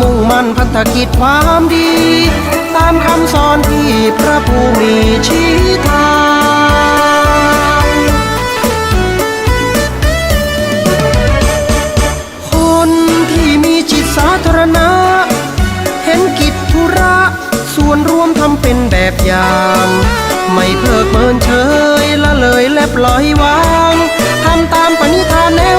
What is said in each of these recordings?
มุ่งมั่นพัฒกิจความดี ตามคำสอนที่พระผู้มีชี้ทางคนที่มีจิตสาธารณะ เห็นกิจธุระส่วนรวมทำเป็นแบบอย่าง ไม่เพิกเมินเฉยละเลยและปล่อยวาง ทำตามปณิธานแนว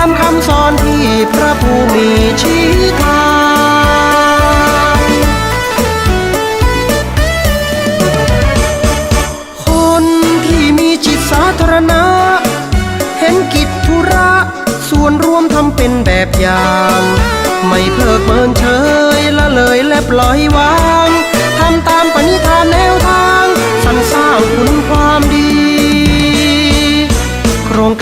ามคำสอนที่พระผู้มีชี้ทางคนที่มีจิตสาธารณะ เห็นกิจธุระส่วนรวมทำเป็นแบบอย่าง ไม่เพิกเมินเฉยละเลยและปล่อยวาง